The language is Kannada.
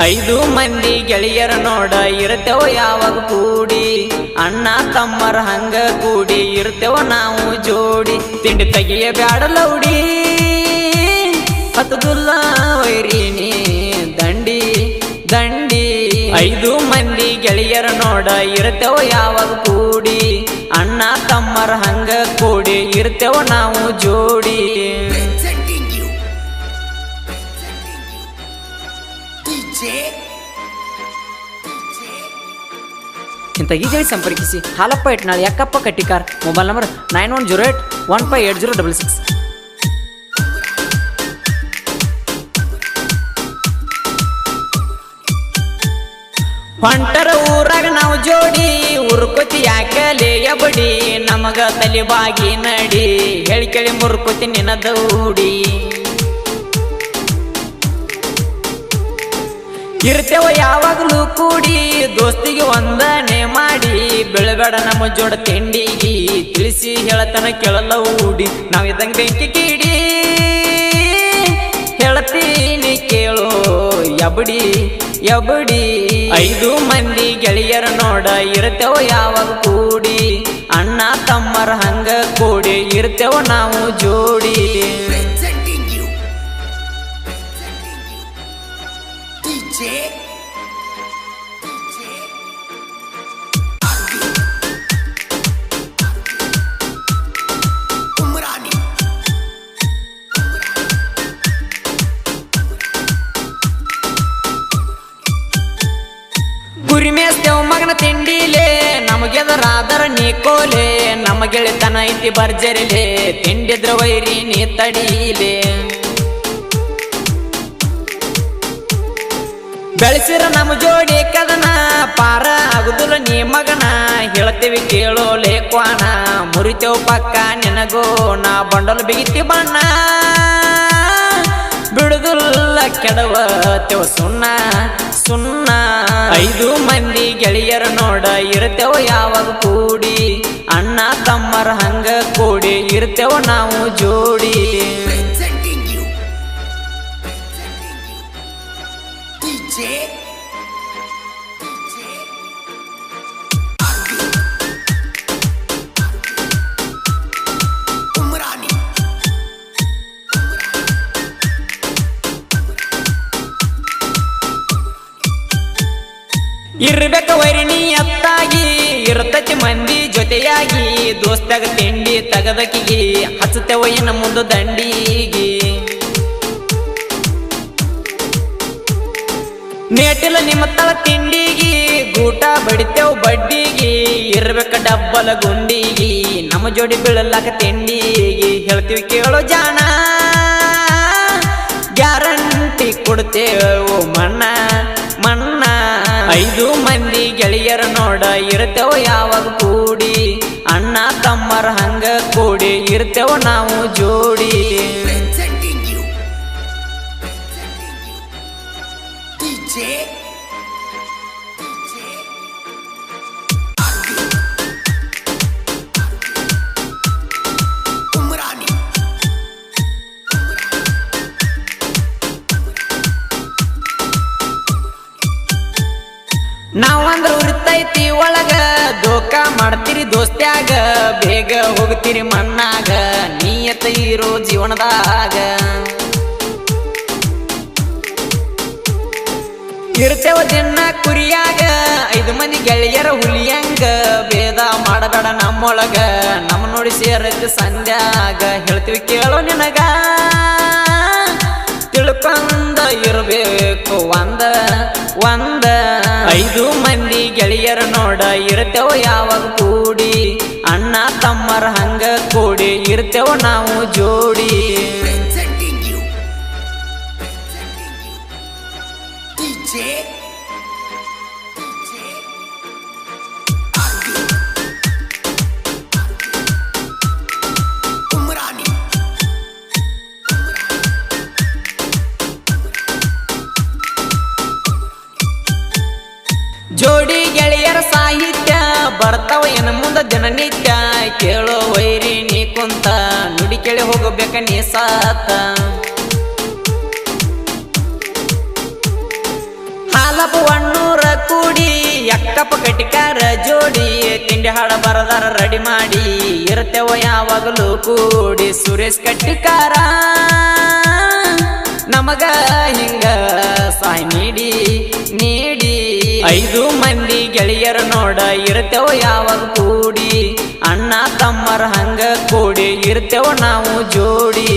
ಐದು ಮಂದಿ ಗೆಳೆಯರ ನೋಡ ಇರ್ತೇವ ಯಾವಾಗ ಕೂಡಿ? ಅಣ್ಣ ತಮ್ಮರ ಹಂಗ ಕೂಡಿ ಇರ್ತೇವ ನಾವು ಜೋಡಿ. ತಿಂಡಿ ತೆಗಿಯ ಬ್ಯಾಡ ಲೌಡಿ. ಹತ್ತದುಲ್ಲ ವೈರಿನಿ, ದಂಡಿ ದಂಡಿ. ಐದು ಮಂದಿ ಗೆಳೆಯರ ನೋಡ ಇರ್ತೇವ ಯಾವಾಗ ಕೂಡಿ? ಅಣ್ಣ ತಮ್ಮರ ಹಂಗ ಕೂಡಿ ಇರ್ತೇವ ನಾವು ಜೋಡಿ. ಈಜಳಿ ಸಂಪರ್ಕಿಸಿ. Halappa Itnal Yakappa Kattikar? Mobile number nine one zero eight, one five eight zero double six. ಹೊಂಟರ ಊರಾಗ ನಾವು ಜೋಡಿ ಉರ್ಕೊತಿ ಯಾಕಲೆ ಬಡಿ, ನಮಗ ತಲಿಬಾಗಿ ನಡಿ. ಹೇಳಿ ಕೇಳಿ ಮುರ್ಕೊತಿ ನಿನ್ನ ದೌಡಿ ಇರ್ತೇವ ಯಾವಾಗಲೂ ಕೂಡಿ ದೋಸ್ತಿಗೆ ಒಂದನೆ ಮಾಡಿ ಬೆಳಬೇಡ ನಮ್ಮ ಜೋಡ ತಿಂಡಿಗಿ ತಿಳಿಸಿ ಹೇಳತನ ಕೇಳಲ್ಲ ಊಡಿ. ನಾವಿದ್ದಂಗ ಬೆಂಕಿ ಕೀಡಿ, ಹೇಳ್ತೀನಿ ಕೇಳೋ, ಎಬಡಿ ಎಬಡಿ. ಐದು ಮಂದಿ ಗೆಳೆಯರ ನೋಡ ಇರ್ತೇವ ಯಾವಾಗ ಕೂಡಿ, ಅಣ್ಣ ತಮ್ಮರ ಹಂಗ ಕೂಡಿ ಇರ್ತೇವ ನಾವು ಜೋಡಿ ಮಗನ ತಿಂಡಿಲೆ ನೀ ಕೋಲೆ ನಮ್ಮ ಗೆಳೆತನ ಐತಿ ಬರ್ಜರಿಲೆ, ತಿಂಡಿದ್ರ ವೈರಿ ನೀ ತಡೀಲೆ. ಬೆಳೆಸಿರ ನಮ್ಮ ಜೋಡಿ ಕದನ, ಪಾರ ಆಗುದಿಲ್ಲ ನೀ ಮಗನ, ಹೇಳ್ತೀವಿ ಕೇಳೋ ಲೇಕ್ವಾನ ಮುರಿತೇವ್ ಪಕ್ಕ ನಿನಗೋ, ನಾ ಬಂಡಲ್ ಬಿಗಿತಿ ಬಣ್ಣ. ಬಿಡುದಿಲ್ಲ ಕೆಡವತೆವ ಸುಣ್ಣ ಸುಣ್ಣ. ಐದು ಮಂದಿ ಗೆಳೆಯರ ನೋಡ ಇರ್ತೇವ ಯಾವಾಗ ಕೂಡಿ? ಅಣ್ಣ ತಮ್ಮರ ಹಂಗ ಕೂಡಿ ಇರ್ತೇವ ನಾವು ಜೋಡಿ. ಇರ್ಬೇಕ ವೈರಿಣಿ ಅತ್ತಾಗಿ, ಇರ್ತತಿ ಮಂದಿ ಜೊತೆಯಾಗಿ ದೋಸ್ತಾಗ ತಿಂಡಿ ತಗದಕಿಗಿ ಹಚ್ಚತೇವ ಒಯ್ಯ ನಮ್ಮೊಂದು ದಂಡಿಗಿ. ನೇಟಿಲ ನಿಮ್ಮ ತಳ ತಿಂಡಿಗಿ, ಗೂಟ ಬಡಿತೇವ್ ಬಡ್ಡಿಗೆ, ಇರ್ಬೇಕ ಡಬ್ಬಲ ಗುಂಡಿಗಿ, ನಮ್ಮ ಜೋಡಿ ಬೀಳಲಾಕ ತಿಂಡಿಗೆ. ಹೇಳ್ತೀವಿ ಕೇಳೋ ಜಾಣ, ಗ್ಯಾರಂಟಿ ಕೊಡ್ತೇವು. ಐದು ಮಂದಿ ಗೆಳೆಯರ ನೋಡ ಇರ್ತೇವ ಯಾವಾಗ ಕೂಡಿ? ಅಣ್ಣ ತಮ್ಮರ ಹಂಗ ಕೂಡಿ ಇರ್ತೇವ ನಾವು ಜೋಡಿ? ನಾವಂದ್ರ ಉರ್ತೈತಿ ಒಳಗ, ದೋಖ ಮಾಡ್ತೀರಿ ದೋಸ್ತ್ಯಾಗ, ಬೇಗ ಹೋಗ್ತೀರಿ ಮಣ್ಣಾಗ ನೀಯತ ಇರೋ ಜೀವನದಾಗ. ಇರ್ತೇವ ದಿನ ಕುರಿಯಾಗ, ಐದು ಮಂದಿ ಗೆಳೆಯರ ಹುಲಿಯಂಗ, ಭೇದ ಮಾಡಬೇಡ ನಮ್ಮೊಳಗ ನಮ್ಮ ನೋಡಿ ಸೇರೈತಿ ಸಂಧ್ಯಾಗ. ಹೇಳ್ತೀವಿ ಕೇಳೋ ನಿನಗ. ತಿಳ್ಕೊಂಡ ಇರಬೇಕು ಒಂದ ಒಂದ ಐದು ಮಂದಿ ಗೆಳೆಯರ ನೋಡ ಇರ್ತೇವ ಯಾವಾಗ ಕೂಡಿ? ಅಣ್ಣ ತಮ್ಮರ ಹಂಗ ಕೂಡಿ ಇರ್ತೇವ ನಾವು ಜೋಡಿ. Presenting you, presenting you, DJ, DJ, ಬರ್ತಾವ ಏನ ಮುಂದ ದಿನನಿತ್ಯ ಕೇಳೋ ವೈರಿ ನೀ ಕುಂತ, ನುಡಿ ಕೇಳಿ ಹೋಗಬೇಕ ನೀ ಸಾತ. ಸಾಬು ಅಣ್ಣೂರ ಕೂಡಿ, ಎಕ್ಕಪ್ಪ ಕಟಿಕಾರ ಜೋಡಿ, ತಿಂಡಿ ಹಾಡ ಬರದಾರ ರೆಡಿ ಮಾಡಿ, ಇರ್ತೇವ ಯಾವಾಗಲೂ ಕೂಡಿ ಸುರೇಶ್ ಕಟ್ಟಿಕಾರ ನಮಗ ಹಿಂಗ ಸಾಯಿ ನೀಡಿ ನೀಡಿ ಐದು ಮಂದಿ ಗೆಳೆಯರು ನೋಡ ಇರ್ತೇವ ಯಾವಾಗ ಕೂಡಿ? ಅಣ್ಣ ತಮ್ಮರ ಹಂಗ ಕೂಡಿ ಇರ್ತೇವ ನಾವು ಜೋಡಿ?